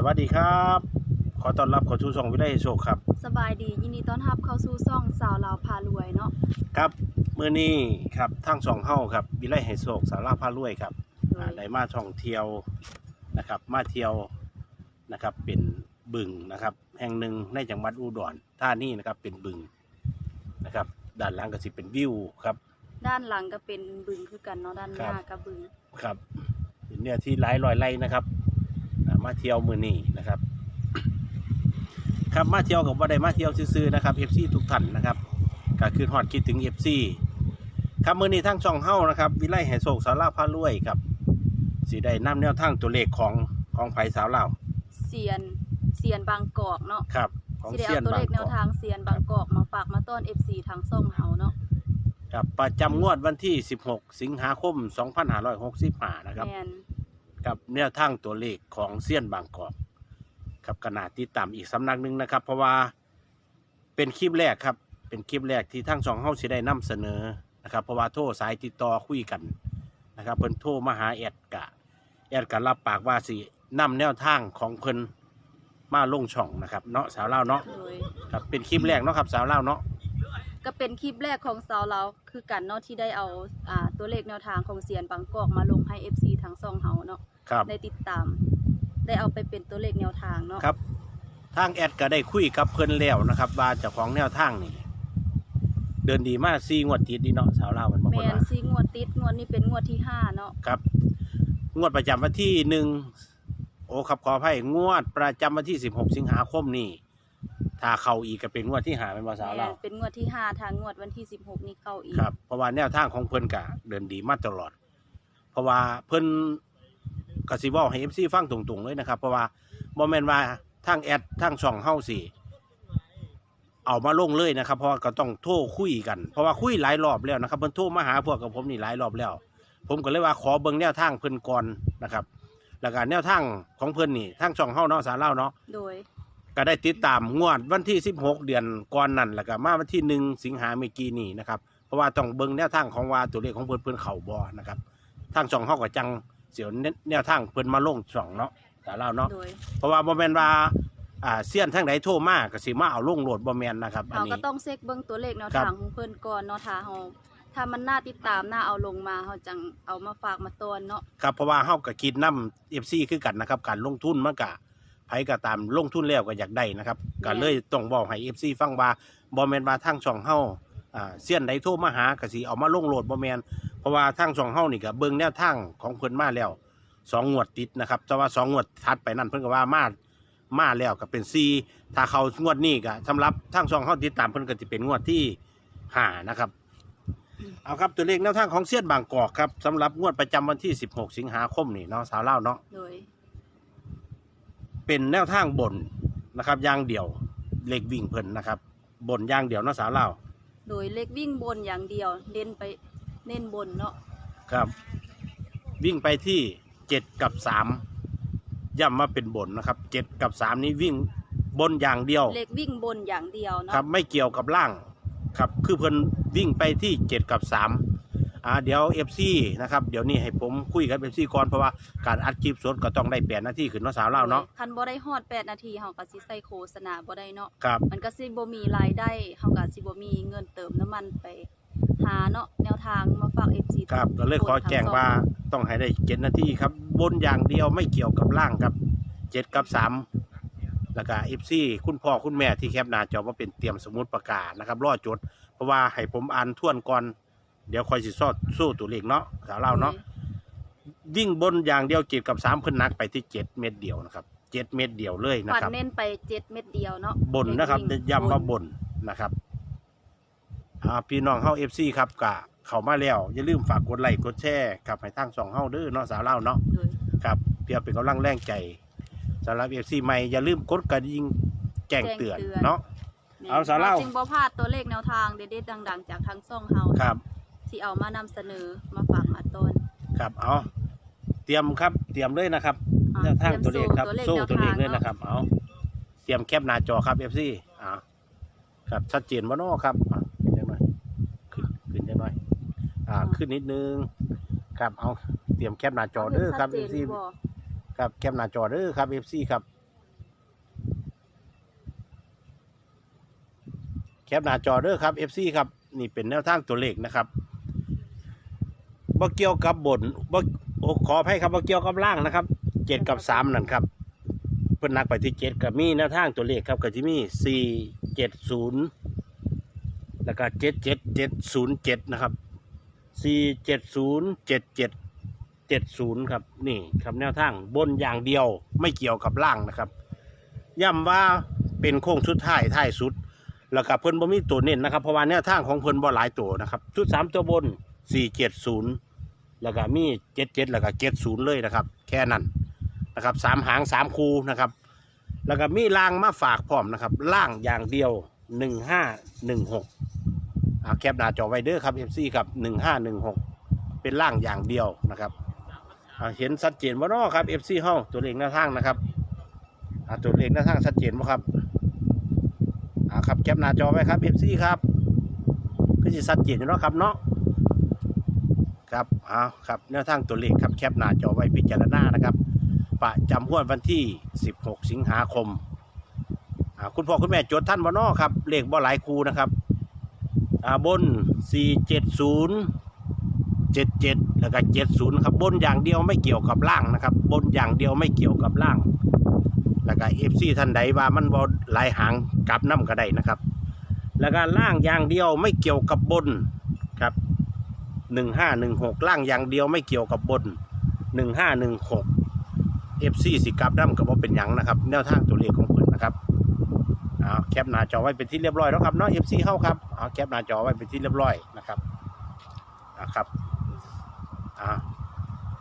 สวัสดีครับ ขอต้อนรับเข้าสู่ช่องวิไลโชคครับ สบายดียินดีต้อนรับเข้าสู่ซ่องสาวลาวพารวยเนาะครับมื้อนี้ครับทางช่องเฮาครับวิไลให้โชคสาราพารวยครับโดอ่ายได้มาท่องเที่ยวนะครับ มาเที่ยวนะครับเป็นบึงนะครับ แห่งหนึ่งในจังหวัดอุดรธานีนะครับเป็นบึงนะครับด้านหลังก็สิเป็นวิวครับ ด้านหลังก็เป็นบึงคือกันเนาะด้านหน้าครับ ก็บึงครับเป็นเนี่ยที่หลายร้อยไร่นะครับอ่า มาเที่ยวมือนี้นะครับ ครับมาเที่ยวกับว่าได้มาเที่ยวซื่อๆนะครับ FC ทุกท่านนะครับก็คือฮอดคิดถึง FC ครับมือนี้ทั้งช่องเฮ้านะครับ วิไลแห่โศกสาราพารวยครับสีได้นำแนวทางตัวเลขของของไผ่สาวเราวเซียนเซียนบางกอกเนาะครับของสิได้เซียนเอาตัวบาเลงขแนกวอกทางเซียนบางกอกมาฝากมาต้อน FC ทางซ่องเฮาเนาะครับประจำงวดวันที่ 16 สิงหาคม 2565 นะครับแมน กับแนวทางตัวเลขของเซียนบางกอกครับขนาดที่ต่ำอีกสำนักหนึ่งนะครับ เพราะว่าเป็นคลิปแรกครับ เป็นคลิปแรกที่ทั้งสองเฮาสิได้นำเสนอนะครับ เพราะว่าโทรสายติดต่อคุยกันนะครับเพิ่นโทรมาหาแอดกะแอดกะรับปากว่าสินำแนวทางของเพิ่นมาลงช่องนะครับเนาะสาวเล่าวเนาะโดย ครับเป็นคลิปแรกเนาะครับสาวเล่าวเนาะ ก็เป็นคลิปแรกของสาวลาวคือกันเนาะที่ได้เอาอ่าตัวเลขแนวทางของเซียนบางกอกมาลงให้ FC ทางซ่องเฮาเนาะครับ ได้ติดตาม ได้เอาไปเป็นตัวเลขแนวทางเนาะครับ ทางแอดก็ได้คุยกับเพิ่นแล้วนะครับว่าเจ้าของแนวทางนี่เดินดีมากซีงวดติดดีเนาะสาวเล่าวมันบอกแมคนนว่าซีงวดติดงวดนี้เป็นงวดที่ห้าเนาะครับ งวดประจำวันที่หนึ่งโอ้ครับขออภัยงวดประจำวันที่สิบหกสิงหาคมนี่ ถ้าเข้าอีกก็เป็นงวดที่หาเป็นภาษาแมเรานเป็นงวดที่ห้าทางงวดวันที่สิบหกนี้เข้าอีกครับ เพราะว่าแนวทางของเพิ่นกะเดินดีมาตลอด เพราะว่าเพิ่นกสิเว้าให้เอฟซีฟังตรงๆเลยนะครับ เพราะว่าบ่แม่นว่าทางแอดทางช่องเฮาสิเอามาลงเลยนะครับ เพราะว่าก็ต้องโทรคุยกัน เพราะว่าคุยหลายรอบแล้วนะครับ เพิ่นโทรมาหาพวกกับผมนี่หลายรอบแล้ว ผมก็เลยว่าขอเบิ่งแนวทางเพิ่นก่อนนะครับ แล้วก็แนวทางของเพิ่นนี่ทางช่องเฮาเนาะสาเล่าเนาะโดย ก็ได้ติดตามงวดวันที่ 16 เดือนก่อนนั่นแล้วก็มาวันที่หนึ่งสิงหาเมื่อกี้นี่นะครับเพราะว่าต้องเบิ่งแนวทางของว่าตัวเลขของเพิ่นเพิ่นเข้าบ่นะครับทางช่องเฮาก็จังเสียวแนวทางเพิ่นมาลงช่องเนาะสาเล่าเนาะโดยเพราะว่าบ่แม่นว่าอ่าเซียนทางใดโทรมาก็สิมาเอาลงโหลดบ่แม่นนะครับอันเรานี้ ก็ต้องเช็คเบิ้งตัวเลขแนวครับ ทางของเพิ่นก่อนเนาะถ้าเฮาถ้ามันน่าติดตามน่าเอาลงมาเฮาจังเอามาฝากมาตอนเนาะ ครับเพราะว่าเฮาก็คิดนำ FC คือกันนะครับการลงทุนมันก็ ไผก็ตามลงทุนแล้วก็อยากได้นะครับก็เลยต้องบอกให้ FC ฟังว่าบ่แม่นว่าทางช่องเฮาอ่าเซียนใดโทรมาหาก็สิเอามาลงโหลดบ่แม่นเพราะว่าทางช่องเฮานี่ก็เบิ่งแนวทางของเพิ่นมาแล้วสองงวดติดนะครับแต่ว่าสองงวดถัดไปนั่นเพิ่นก็ว่ามามาแล้วก็เป็น4ถ้าเขางวดนี้ก็สำหรับทางช่องเฮาติดตามเพิ่นก็สิเป็นงวดที่ห้านะครับเอาครับตัวเลขแนวทางของเซียนบางกอกครับสำหรับงวดประจำวันที่ 16 สิงหาคมนี่เนาะสาวเล่าวเนาะ โดย เป็นแนวทางบนนะครับอย่างเดียวเลขวิ่งเพิ่นนะครับบนอย่างเดียวเนาะสาวเล่าวโดยเลขวิ่งบนอย่างเดียวเน้นไปเน้นบนเนาะครับ วิ่งไปที่7กับ3ย่ำมาเป็นบนนะครับ7กับ3นี้วิ่งบนอย่างเดียว เลขวิ่งบนอย่างเดียวคเนาะรับไม่เกี่ยวกับล่างครับ คือเพิ่นวิ่งไปที่7กับ3 อ่าเดี๋ยว FC นะครับเดี๋ยวนี้ให้ผมคุยกับ FC ก่อนเพราะว่าการอัดคลิปสดก็ต้องได้แปดนาทีขึ้นเนาะสาวเล่าวเนาะคันบ่ได้ฮอด8นาทีเฮาก็สิใส่โฆษณาบ่ได้เนาะครับมันก็สิบ่มีรายได้เฮาก็สิบ่มีเงินเติมน้ำมันไปหาเนาะแนวทางมาฝาก FC ครับก็เลยขอแจ้งว่าต้องให้ได้เจ็ดนาทีครับ บนอย่างเดียวไม่เกี่ยวกับล่างครับเจ็ดกับสามแล้วก็เอฟซีคุณพ่อคุณแม่ที่แคปหน้าจอว่าเป็นเตรียมสมุดประกาศนะครับรอจด เพราะว่าให้ผมอ่านท่วนก่อน เดี๋ยวคอยสิซอดสู้ตัวเลขเนาะสาวเล่าเนาะยิ่งบนอย่างเดียวเจ็ดกับสามเพิ่นนักไปที่เจ็ดเม็ดเดียวนะครับเจ็ดเม็ดเดียวเลยนะฟันครับเน้นไปเจ็ดเม็ดเดียวเนาะบนนะครับเลขวิ่งย้ำว่าบนนะครับอ่าพี่น้องเฮาเอฟซีครับกะเข้ามาแล้ว อย่าลืมฝากกดไลค์กดแชร์กับให้ทางสองเฮาเด้อเนาะสาวเล่าวเนาะโดยครับเพื่อเป็นกำลังแรงใจสำหรับเอฟซีใหม่อย่าลืมกดกระดิ่งแจ้งเตือนเนาะ เอาสาระจึงบ่พลาดตัวเลขแนวทางเด็ดๆดัง ๆ จากทางช่องเฮาครับ สิเอามานำเสนอมาฝากมาต้นครับเอาเตรียมครับเตรียมเลยนะครับอะแนวทางตัวเลขครับสู้ตัวเลขเลยนะครับเอาเตรียมแคปหน้าจอครับเอฟซีอ่าครับชัดเจนบ่เนอครับอะขึ้นจังหน่อยขึ้นขึ้นจัหน่อยอ่าขึ้นนิดนึงครับเอาเตรียมแคปหน้าจอเด้อครับเอฟซี่ครับแคปหน้าจอเด้อครับเอฟซีครับแคปหน้าจอเด้อครับเอฟซีครับนี่เป็นแนวทางตัวเลขนะครับ บ่เกี่ยวกับบนบ่โอ้ขออภัยครับบ่เกี่ยวกับล่างนะครับเจ็ดกับสามนั่นครับ เพิ่นนักไปที่เจ็ดกับมีแนวทางตัวเลขครับก็จะมีสี่เจ็ดศูนย์แล้วก็เจ็ดเจ็ดเจ็ดศูนย์เจ็ดนะครับสี่เจ็ดศูนย์เจ็ดเจ็ดเจ็ดศูนย์ครับนี่ครับแนวทางบนอย่างเดียวไม่เกี่ยวกับล่างนะครับย้ำว่าเป็นโค้งสุดท้ายท้ายสุด แล้วก็เพิ่นบ่มีตัวเน้นนะครับเพราะว่าแนวทางของเพิ่นบ่หลายตัวนะครับชุดสามตัวบนสี่เจ็ดศูนย์ แล้วก็มีเจ็ดเจ็ดแล้วก็เจ็ดศูนย์เลยนะครับ แค่นั้นนะครับสามหางสามคูนะครับ แล้วก็มีล่างมาฝากพร้อมนะครับ ล่างอย่างเดียวหนึ่งห้าหนึ่งหกแคปหน้าจอไวเด้อครับเอฟซีครับหนึ่งห้าหนึ่งหกเป็นล่างอย่างเดียวนะครับอ่าเห็นชัดเจนว่านอครับเอฟซีห้องตัวเลขหน้าทางนะครับตัวเลขหน้าทางชัดเจนไหมครับอ่าครับแคปหน้าจอไว้ครับเอฟซีครับก็จะชัดเจนอยู่เนาะครับเนาะ ครับเอาครับแนวทางตัวเลขครับแคปหน้าจอไว้พิจารณานะครับ ประจำงวดวันที่ 16 สิงหาคมอ่าคุณพ่อคุณแม่จดท่านบ่นอครับ เลขบ่หลายคูนะครับอ่าบน 470 77 แล้วก็ 70 ครับ บนอย่างเดียวไม่เกี่ยวกับล่างนะครับ บนอย่างเดียวไม่เกี่ยวกับล่าง แล้วก็ FC ท่านใดว่ามันบ่หลายหางกลับน้ำก็ได้นะครับ แล้วก็ล่างอย่างเดียวไม่เกี่ยวกับบน 1516ล่างอย่างเดียวไม่เกี่ยวกับบน1516 FC สิกลับน้ำกับว่าเป็นหยังนะครับ แนวทางตัวเลขของเพิ่นนะครับเอาแคปหน้าจอไว้เป็นที่เรียบร้อยแล้วครับเนาะ FC เข้าครับเอาแคปหน้าจอไว้เป็นที่เรียบร้อยนะครับนะครับอ่า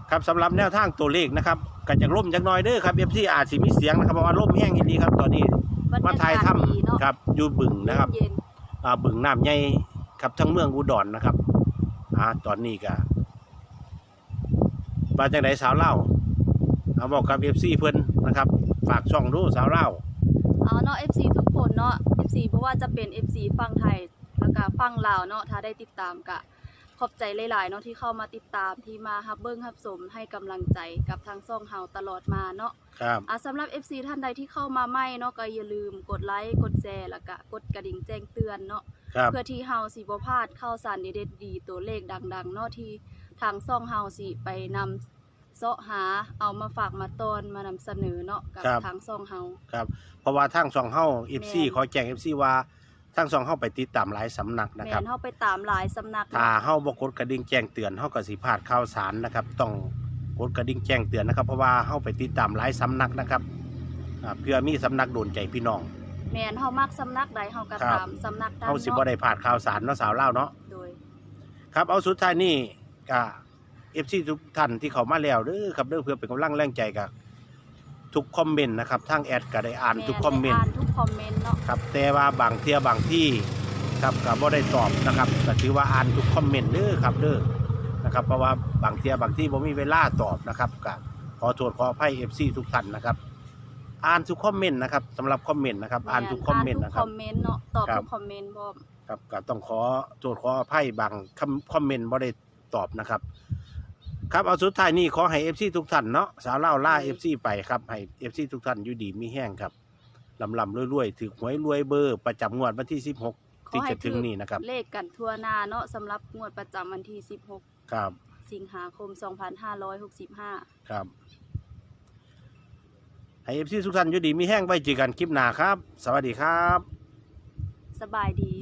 ครับสำหรับแนวทางตัวเลขนะครับก็จะล่มจักหน่อยเด้อครับ FC อาจสิมีเสียงนะครับเพราะว่าล่มแห้งอีหลีครับตอนนี้บรรมาถ่ายกศถ้ดีเนาะำครับอยู่บึงนะครับเย็นอ่าบึงน้ำใหญ่ครับทั้งเมืองอุดรนะครับ อ่าตอนนี้ก็มาจากไหนสาวเล่าเอาบอกกับเอฟซีเพิ่นนะครับ ฝากช่องดูสาวเล่าเอาเนาะ FC ทุกคนเนาะ FC เพราะว่าจะเป็น FC ฟังไทยแล้วก็ฟังลาวเนาะถ้าได้ติดตามกะขอบใจหลาย ๆ เนาะที่เข้ามาติดตามที่มาฮับเบิ้งฮับสมให้กำลังใจกับทางซ่องเฮาตลอดมาเนาะครับอะสำหรับ FC ท่านใดที่เข้ามาใหม่เนาะก็อย่าลืมกดไลค์กดแชร์แล้วก็กดกระดิ่งแจ้งเตือนเนาะ ครับ เพื่อที่เฮาสิบ่พลาดข่าวสารเด็ดๆดีตัวเลขดังๆเนาะที่ทางซ่องเฮาสิไปนำเสาะหาเอามาฝากมาตอนมานำเสนอเนาะกับทางซ่องเฮา ครับ เพราะว่าทางช่องเฮาเอฟซีแม่น ขอแจ้งเอฟซีว่าทางช่องเฮาไปติดตามหลายสำนักนะแม่ครับ นเฮาไปตามหลายสำนักถ้าเนาะเฮาบ่กดกระดิ่งแจ้งเตือนเฮาก็สิพลาดข่าวสารนะครับ ต้องกดกระดิ่งแจ้งเตือนนะครับ เพราะว่าเฮาไปติดตามหลายสำนักนะครับอ่าเพื่อมีสำนักโดนใจพี่น้อง แม่นเฮามักสำนักใดเฮาก็ครับ ตามสำนักนั้นเฮาสิบ่ได้พลาดข่าวสารเนาะสาวเล่าวเนาะ โดย ครับเอาสุดท้ายนี่ก็เอฟซีทุกท่านที่เขามาแล้วเด้อครับเด้อเพื่อเป็นกำลังแรงใจกับทุกคอมเมนต์นะครับทางแอดก็ได้อ่านทุกคอมเมนแได้ต์อ่านทุกคอมเมนต์เนาะครับแต่ว่าบางเที่ยบางที่ครับก็บ่ได้ตอบนะครับก็ถือว่าอ่านทุกคอมเมนต์เด้อครับเด้อนะครับเพราะว่าบางเที่ยบางที่บ่มีเวลาตอบนะครับก็ขอโทษขออภัย FC ทุกท่านนะครับ อ่านทุกคอมเมนต์นะครับสำหรับคอมเมนต์นะครับ อ่านทุกคอมเมนต์อ่านะทุกคครับอมเมนต์เนาะตอบครับ ทุกคอมเมนต์พร้อมครับก็ต้องขอโทษขออภัยบางคำคอมเมนต์บ่ได้ตอบนะครับ ครับเอาสุดท้ายนี้ขอให้เอฟซีทุกท่านเนาะสาวเล่าล่าเอฟซีไปครับให้เอฟซีทุกท่านอยู่ดีมีแห้งครับลำลำรวยๆถือหวยรวยเบอร์ประจำงวดวันที่16ที่จะถึงนี้นะครับ เลขกันทั่วหน้าเนาะสำหรับงวดประจำวันที่ครับ16สิงหาคม 2565 ครับ ให้เอฟซีทุกท่านอยู่ดีมีแห้งไว้เจอกันคลิปหน้าครับ สวัสดีครับ สบายดี